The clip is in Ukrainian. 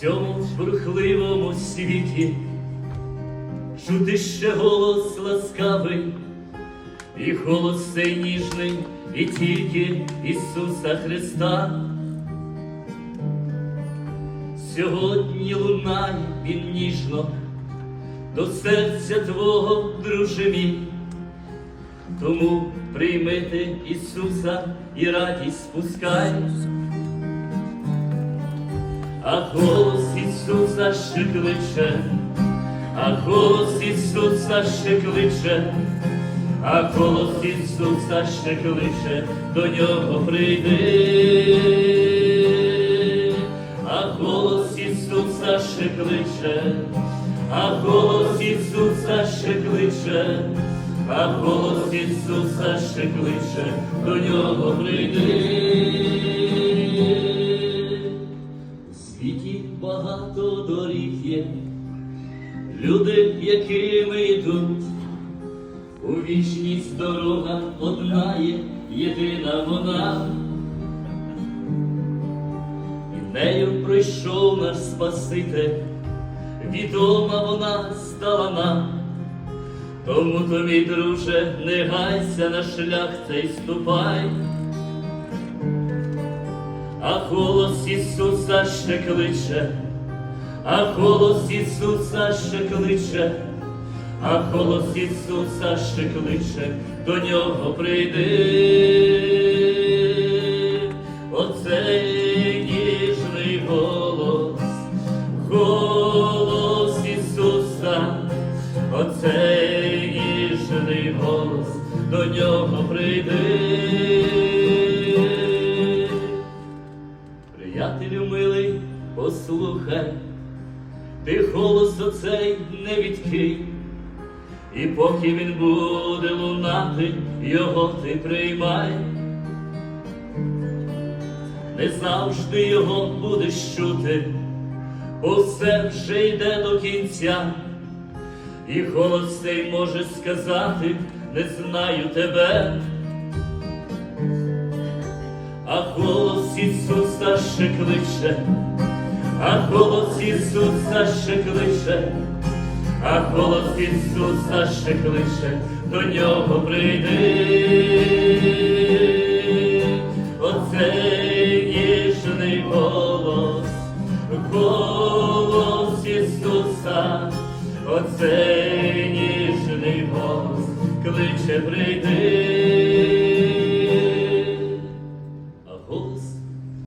цьому бурхливому світі чути ще голос ласкавий, і голос цей ніжний, і тільки Ісуса Христа. Сьогодні лунає він ніжно до серця Твого, друже мій. Тому прийми ти Ісуса і радість спускай. А голос Ісуса ще кличе, а голос Ісуса ще кличе, а голос Ісуса ще кличе, до нього прийди, а голос Ісуса ще кличе, а голос Ісуса ще кличе, а голос Ісуса ще кличе, до нього прийди. Світі багато доріг є, люди, якими йдуть, у вічність дорога одна є, єдина вона, і нею пройшов наш Спаситель, відома вона стала нам. Тому то, мій друже, не гайся на шлях цей ступай, а голос Ісуса ще кличе, а голос Ісуса ще кличе, а голос Ісуса ще кличе, до нього прийди. Оцей ніжний голос, Ісуса, оцей ніжний голос, до нього прийди. Послухай, ти голос оцей не відкинь, і поки він буде лунати, його ти приймай. Не завжди його будеш чути, бо все вже йде до кінця, і голос цей може сказати, не знаю тебе. А голос Ісуса ще кличе, а голос Ісуса ще кличе, а голос Ісуса ще кличе, до нього прийди. Оцей ніжний голос, голос Ісуса, оцей ніжний голос, кличе прийди.